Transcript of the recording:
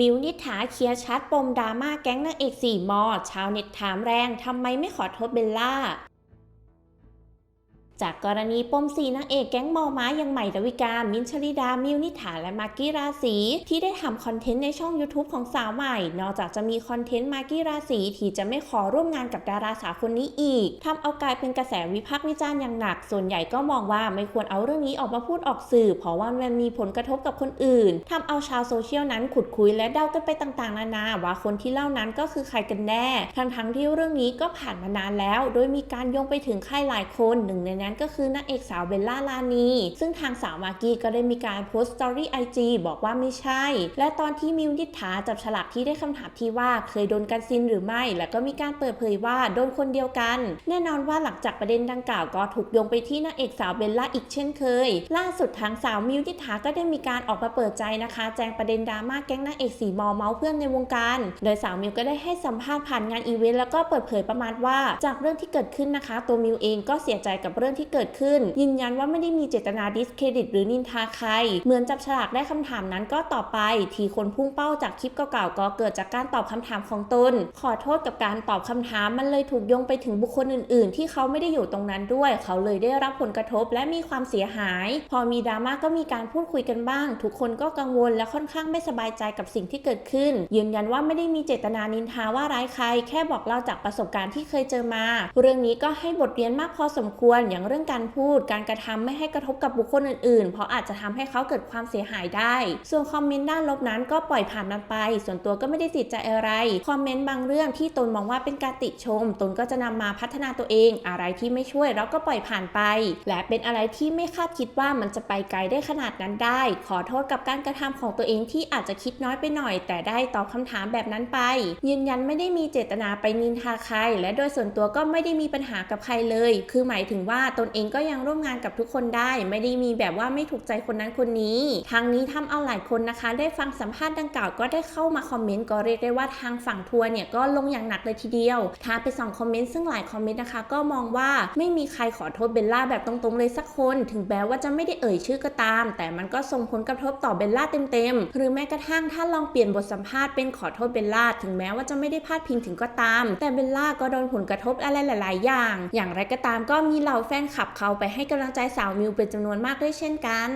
มิวนิษฐาเคลียร์ชัดปมดราม่าแก๊งนางเอกสี่มอ ชาวเน็ตถามแรงทำไมไม่ขอโทษเบลล่า จากกรณีปมสีนางเอกแก๊งมอม้าอย่างใหม่ดาวิกา มินชลิดา มิวนิฐา และมากกี้ราศีที่ได้ทำคอนเทนต์ในช่อง YouTube ของสาวใหม่ นอกจากจะมีคอนเทนต์มากกี้ราศีที่จะไม่ขอร่วมงานกับดาราสาวคนนี้อีกทำเอากลายเป็นกระแสวิพากษ์วิจารณ์อย่างหนัก ส่วนใหญ่ก็มองว่าไม่ควรเอาเรื่องนี้ออกมาพูดออกสื่อ เพราะว่ามันมีผลกระทบกับคนอื่นทำเอาชาวโซเชียลนั้นขุดคุยและเดากันไปต่างๆ นานาว่าคนที่เล่านั้นก็คือใครกันแน่ ทั้งๆที่เรื่องนี้ก็ผ่านมานานแล้ว โดยมีการโยงไปถึงใครหลายคนหนึ่งในนั้นก็คือนางเอกสาวเบลล่าลานี ซึ่งทางสาวมากกี้ก็ได้มีการโพสต์สตอรี่ไอจีบอกว่าไม่ใช่ และตอนที่มิวนิษฐาจับฉลากที่ได้คำถามที่ว่าเคยโดนกันซินหรือไม่ แล้วก็มีการเปิดเผยว่าโดนคนเดียวกัน แน่นอนว่าหลังจากประเด็นดังกล่าวก็ถูกโยงไปที่นางเอกสาวเบลล่าอีกเช่นเคย ล่าสุดทางสาวมิวนิษฐาก็ได้มีการออกมาเปิดใจนะคะ แจงประเด็นดราม่าแก๊งนางเอกสีมอเมาส์เพื่อนในวงการ โดยสาวมิวก็ได้ให้สัมภาษณ์ผ่านงานอีเวนต์แล้วก็เปิดเผยประมาณว่า จากเรื่องที่เกิดขึ้นนะคะ ตัวมิวเองก็เสียใจกับเรื่องที่เกิดขึ้น ยืนยันว่าไม่ได้มีเจตนาดิสเครดิต หรือนินทาใคร เหมือนจับฉลากได้คำถามนั้นก็ต่อไป ทีคนพุ่งเป้าจากคลิปเก่าๆก็เกิดจากการตอบคำถามของตน ขอโทษกับการตอบคำถามมันเลยถูกโยงไปถึงบุคคลอื่น ๆ ที่เขาไม่ได้อยู่ตรงนั้นด้วย เขาเลยได้รับผลกระทบและมีความเสียหาย พอมีดราม่าก็มีการพูดคุยกันบ้าง ทุกคนก็กังวลและค่อนข้างไม่สบายใจกับสิ่งที่เกิดขึ้น ยืนยันว่าไม่ได้มีเจตนานินทาว่าร้ายใคร แค่บอกเล่าจากประสบการณ์ที่เคยเจอมา เรื่องนี้ก็ให้บทเรียนมากพอสมควรอย่างเรื่องการพูด การกระทำไม่ให้กระทบกับบุคคลอื่นๆ เพราะอาจจะทำให้เขาเกิดความเสียหายได้ ส่วนคอมเมนต์ด้านลบนั้นก็ปล่อยผ่านมันไป ส่วนตัวก็ไม่ได้ติดใจอะไร คอมเมนต์บางเรื่องที่ตนมองว่าเป็นการติชม ตนก็จะนำมาพัฒนาตัวเอง อะไรที่ไม่ช่วยเราก็ปล่อยผ่านไป และเป็นอะไรที่ไม่คาดคิดว่ามันจะไปไกลได้ขนาดนั้นได้ ขอโทษกับการกระทำของตัวเองที่อาจจะคิดน้อยไปหน่อย แต่ได้ตอบคำถามแบบนั้นไป ยืนยันไม่ได้มีเจตนาไปนินทาใคร และโดยส่วนตัวก็ไม่ได้มีปัญหากับใครเลย คือหมายถึงว่าตนเองก็ยังร่วมงานกับทุกคนได้ ไม่ได้มีแบบว่าไม่ถูกใจคนนั้นคนนี้ ทางนี้ทำเอาหลายคนนะคะ ได้ฟังสัมภาษณ์ดังกล่าวก็ได้เข้ามาคอมเมนต์ก็เรียกได้ว่าทางฝั่งทัวร์เนี่ยก็ลงอย่างหนักเลยทีเดียวถ้าไปส่องคอมเมนต์ซึ่งหลายคอมเมนต์นะคะ ก็มองว่าไม่มีใครขอโทษเบลล่าแบบตรงๆเลยสักคน ถึงแม้ว่าจะไม่ได้เอ่ยชื่อก็ตาม แต่มันก็ส่งผลกระทบต่อเบลล่าเต็มๆหรือแม้กระทั่งถ้าลองเปลี่ยนบทสัมภาษณ์เป็นขอโทษเบลล่าถึงแม้ว่าจะไม่ได้พาดพิงถึงก็ตาม แต่เบลล่าก็โดนผลกระทบอะไรหลาย ๆ อย่าง อย่างไรก็ตามก็มีเหล่าแฟนคลับเขาไปให้กำลังใจสาวมิวเป็นจำนวนมากด้วยเช่นกัน